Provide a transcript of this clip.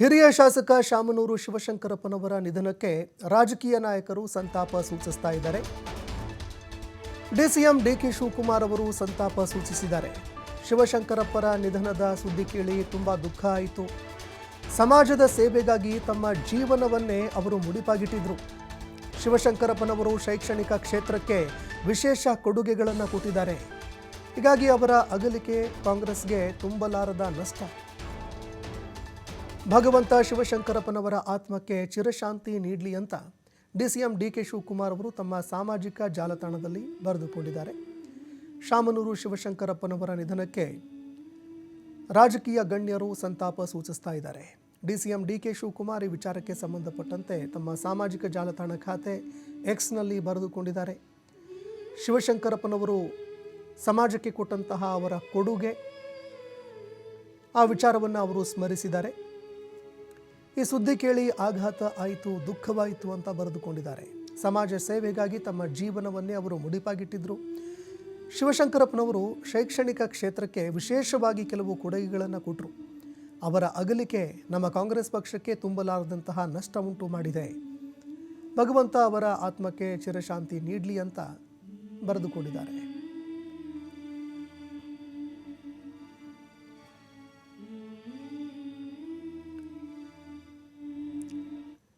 ಹಿರಿಯ ಶಾಸಕ ಶಾಮನೂರು ಶಿವಶಂಕರಪ್ಪನವರ ನಿಧನಕ್ಕೆ ರಾಜಕೀಯ ನಾಯಕರು ಸಂತಾಪ ಸೂಚಿಸ್ತಾ ಇದ್ದಾರೆ. ಡಿಸಿಎಂ ಡಿಕೆ ಶಿವಕುಮಾರ್ ಅವರು ಸಂತಾಪ ಸೂಚಿಸಿದ್ದಾರೆ. ಶಿವಶಂಕರಪ್ಪರ ನಿಧನದ ಸುದ್ದಿ ಕೇಳಿ ತುಂಬ ದುಃಖ ಆಯಿತು. ಸಮಾಜದ ಸೇವೆಗಾಗಿ ತಮ್ಮ ಜೀವನವನ್ನೇ ಅವರು ಮುಡಿಪಾಗಿಟ್ಟಿದ್ರು. ಶಿವಶಂಕರಪ್ಪನವರು ಶೈಕ್ಷಣಿಕ ಕ್ಷೇತ್ರಕ್ಕೆ ವಿಶೇಷ ಕೊಡುಗೆಗಳನ್ನು ಕೊಟ್ಟಿದ್ದಾರೆ. ಹೀಗಾಗಿ ಅವರ ಅಗಲಿಕೆ ಕಾಂಗ್ರೆಸ್ಗೆ ತುಂಬಲಾರದ ನಷ್ಟ. ಭಗವಂತ ಶಿವಶಂಕರಪ್ಪನವರ ಆತ್ಮಕ್ಕೆ ಚಿರಶಾಂತಿ ನೀಡಲಿ ಅಂತ D C M D K Shivakumar ಅವರು ತಮ್ಮ ಸಾಮಾಜಿಕ ಜಾಲತಾಣದಲ್ಲಿ ಬರೆದುಕೊಂಡಿದ್ದಾರೆ. ಶಾಮನೂರು ಶಿವಶಂಕರಪ್ಪನವರ ನಿಧನಕ್ಕೆ ರಾಜಕೀಯ ಗಣ್ಯರು ಸಂತಾಪ ಸೂಚಿಸ್ತಾ ಇದ್ದಾರೆ. ಡಿಸಿಎಂ ಡಿ ಕೆ ಶಿವಕುಮಾರ್ ಈ ವಿಚಾರಕ್ಕೆ ಸಂಬಂಧಪಟ್ಟಂತೆ ತಮ್ಮ ಸಾಮಾಜಿಕ ಜಾಲತಾಣ ಖಾತೆ ಎಕ್ಸ್ನಲ್ಲಿ ಬರೆದುಕೊಂಡಿದ್ದಾರೆ. ಶಿವಶಂಕರಪ್ಪನವರು ಸಮಾಜಕ್ಕೆ ಕೊಟ್ಟಂತಹ ಅವರ ಕೊಡುಗೆ ಆ ವಿಚಾರವನ್ನು ಅವರು ಸ್ಮರಿಸಿದ್ದಾರೆ. ಈ ಸುದ್ದಿ ಕೇಳಿ ಆಘಾತ ಆಯಿತು, ದುಃಖವಾಯಿತು ಅಂತ ಬರೆದುಕೊಂಡಿದ್ದಾರೆ. ಸಮಾಜ ಸೇವೆಗಾಗಿ ತಮ್ಮ ಜೀವನವನ್ನೇ ಅವರು ಮುಡಿಪಾಗಿಟ್ಟಿದ್ರು. ಶಿವಶಂಕರಪ್ಪನವರು ಶೈಕ್ಷಣಿಕ ಕ್ಷೇತ್ರಕ್ಕೆ ವಿಶೇಷವಾಗಿ ಕೆಲವು ಕೊಡುಗೆಗಳನ್ನು ಕೊಟ್ಟರು ಅವರ ಅಗಲಿಕೆ ನಮ್ಮ ಕಾಂಗ್ರೆಸ್ ಪಕ್ಷಕ್ಕೆ ತುಂಬಲಾರದಂತಹ ನಷ್ಟ ಉಂಟು ಮಾಡಿದೆ. ಭಗವಂತ ಅವರ ಆತ್ಮಕ್ಕೆ ಚಿರಶಾಂತಿ ನೀಡಲಿ ಅಂತ ಬರೆದುಕೊಂಡಿದ್ದಾರೆ.